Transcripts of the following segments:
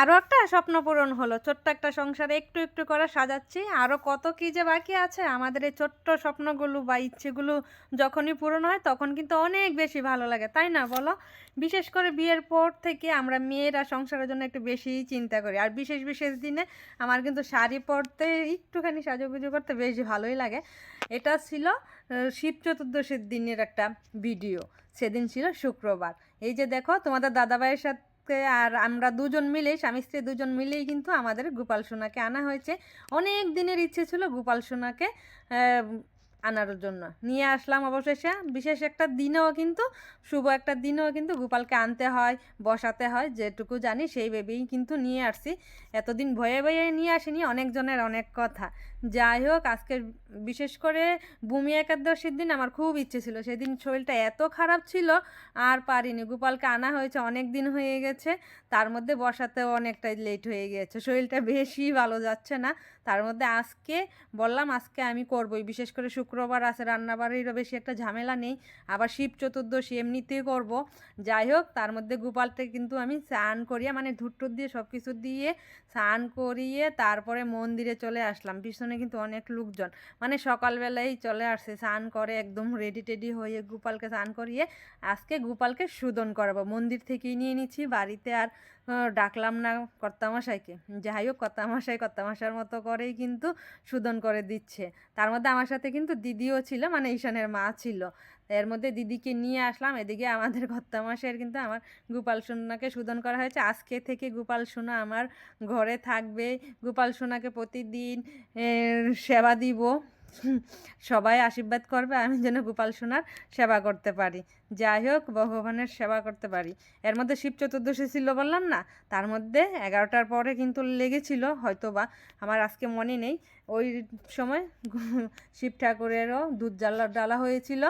আরও একটা স্বপ্ন পূরণ হলো। ছোট্ট একটা সংসারে একটু একটু করে সাজাচ্ছি। আরও কত কী যে বাকি আছে, আমাদের এই ছোট্ট স্বপ্নগুলো বা ইচ্ছেগুলো যখনই পূরণ হয়, তখন কিন্তু অনেক বেশি ভালো লাগে, তাই না বলো? বিশেষ করে বিয়ের পর থেকে আমরা মেয়েরা সংসারের জন্য একটু বেশি চিন্তা করি। আর বিশেষ বিশেষ দিনে আমার কিন্তু শাড়ি পরতে একটুখানি সাজুগুজু করতে বেশ ভালোই লাগে। এটা ছিল শিব চতুর্দশীর দিনের একটা ভিডিও। সেদিন ছিল শুক্রবার। এই যে দেখো, তোমাদের দাদাভাইয়ের সাথে আর আমরা দুজন মিলেই স্বামী স্ত্রী দুজন মিলেই কিন্তু আমাদের গোপাল সোনাকে আনা হয়েছে। অনেক দিনের ইচ্ছে ছিল গোপাল সোনাকে আনার জন্য। নিয়ে আসলাম অবশেষে। বিশেষ একটা দিনেও কিন্তু, শুভ একটা দিনেও কিন্তু গোপালকে আনতে হয়, বসাতে হয়, যেটুকু জানি সেই ভেবেই কিন্তু নিয়ে আসছি। এতদিন ভয়ে ভয়ে নিয়ে আসিনি, অনেকজনের অনেক কথা। যাই হোক, আজকে বিশেষ করে ভূমি একাদশীর দিন আমার খুব ইচ্ছে ছিল। সেদিন শরীরটা এত খারাপ ছিল, আর পারিনি। গোপালকে আনা হয়েছে, অনেক দিন হয়ে গেছে, তার মধ্যে বসাতেও অনেকটাই লেট হয়ে গেছে। শরীরটা বেশি ভালো যাচ্ছে না, তার মধ্যে আজকে বললাম, আজকে আমি করবই। বিশেষ করে শুক্রবার আছে, রান্নাবাড়িরও বেশি একটা ঝামেলা নেই, আবার শিব চতুর্দশী এমনিতেই করব। যাই হোক, তার মধ্যে গোপালকে কিন্তু আমি স্নান করিয়ে মানে ধুট্টুর দিয়ে সব কিছু দিয়ে স্নান করিয়ে তারপরে মন্দিরে চলে আসলাম। পিছনে কিন্তু অনেক লোকজন। মানে সকালবেলায় চলে আসছে, স্নান করে একদম রেডি টেডি হয়ে গোপালকে স্নান করিয়ে আজকে গোপালকে সুদন করাবো। মন্দির থেকেই নিয়ে নিচ্ছি, বাড়িতে আর ডাকলাম না কর্তামশাইকে। যাই হোক, কর্তামশাই কর্তামশার মতো করেই কিন্তু সুদন করে দিচ্ছে। তার মধ্যে আমার সাথে কিন্তু দিদিও ছিল মানে ঈশানের মা ছিল। এর মধ্যে দিদিকে নিয়ে আসলাম। এদিকে আমাদের কর্তামশাইয়ের কিন্তু আমার গোপাল সোনাকে শোধন করা হয়েছে। আজকে থেকে গোপাল সোনা আমার ঘরে থাকবে। গোপাল সোনাকে প্রতিদিন সেবা দিব। সবাই আশীর্বাদ করবে, আমি যেন গোপাল সোনার সেবা করতে পারি। যাই হোক, ভগবানের সেবা করতে পারি। এর মধ্যে শিব চতুর্দশী ছিল বললাম না? তার মধ্যে এগারোটার পরে কিন্তু লেগেছিল হয়তো বা আমার আজকে মনে নেই। ওই সময় শিব ঠাকুরেরও দুধ জ্বালা ডালা হয়েছিল।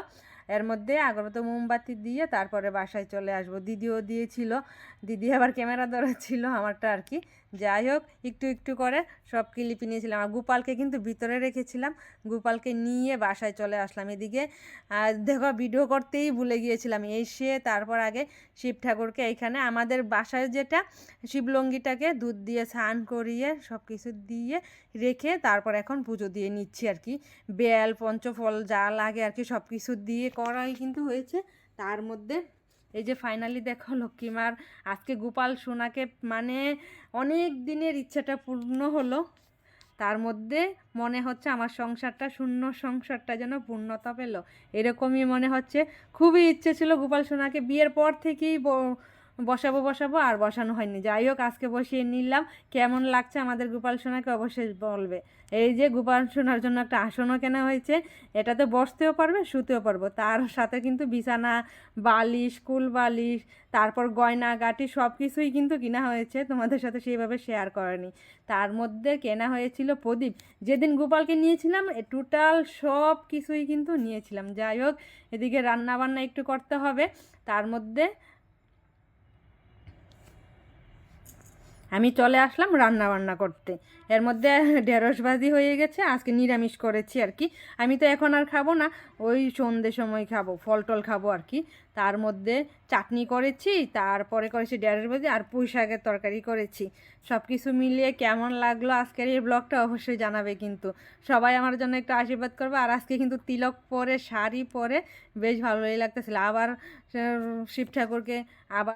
এর মধ্যে আগরত মোমবাতি দিয়ে তারপরে বাসায় চলে আসব। দিদিও দিয়েছিল। দিদি আবার ক্যামেরা ধরা ছিল আমারটা আর কি। যাই হোক, একটু একটু করে সব ক্লিপি নিয়েছিলাম। আর গোপালকে কিন্তু ভিতরে রেখেছিলাম। গোপালকে নিয়ে বাসায় চলে আসলাম এদিকে। আর দেখো, ভিডিও করতেই ভুলে গিয়েছিলাম। এসে তারপর আগে শিব ঠাকুরকে এইখানে আমাদের বাসায় যেটা শিবলঙ্গিটাকে দুধ দিয়ে স্নান করিয়ে সব কিছু দিয়ে রেখে তারপর এখন পুজো দিয়ে নিচ্ছি আর কি। বেল, পঞ্চফল যা লাগে আর কি সব কিছু দিয়ে করাই কিন্তু হয়েছে। তার মধ্যে এই যে ফাইনালি দেখো লক্ষ্মীমার, আজকে গোপাল সোনাকে মানে অনেক দিনের ইচ্ছাটা পূর্ণ হলো। তার মধ্যে মনে হচ্ছে আমার সংসারটা, শূন্য সংসারটা যেন পূর্ণতা পেল। এরকমই মনে হচ্ছে। খুবই ইচ্ছে ছিল গোপাল সোনাকে বিয়ের পর থেকেই বসাবো বসাবো আর বসানো হয়নি। যাই হোক, আজকে বসিয়ে নিলাম। কেমন লাগছে আমাদের গোপাল সোনাকে অবশ্যই বলবে। এই যে গোপাল সোনার জন্য একটা আসনও কেনা হয়েছে, এটাতে বসতেও পারবে, শুতেও পারব। তার সাথে কিন্তু বিছানা, বালিশ, কুল বালিশ, তারপর গয়না, গাটি সব কিছুই কিন্তু কিনা হয়েছে। তোমাদের সাথে সেইভাবে শেয়ার করেনি। তার মধ্যে কেনা হয়েছিল প্রদীপ। যেদিন গোপালকে নিয়েছিলাম টোটাল সব কিছুই কিন্তু নিয়েছিলাম। যাই হোক, এদিকে রান্না বান্না একটু করতে হবে। তার মধ্যে আমি চলে আসলাম রান্না বান্না করতে। এর মধ্যে ঢেঁড়সবাজি হয়ে গেছে, আজকে নিরামিষ করেছি আর কি। আমি তো এখন আর খাব না, ওই সন্ধে সময় খাব, ফল টল খাব আর কি। তার মধ্যে চাটনি করেছি, তারপরে করেছি ঢেঁড়স ভাজি আর পুঁই শাকের তরকারি করেছি। সব কিছু মিলিয়ে কেমন লাগল আজকের এই ব্লগটা অবশ্যই জানাবে কিন্তু। সবাই আমার জন্য একটু আশীর্বাদ করবে, আর আজকে কিন্তু তিলক পরে, শাড়ি পরে বেশ ভালোই লাগতেছিল। আবার শিব ঠাকুরকে আবার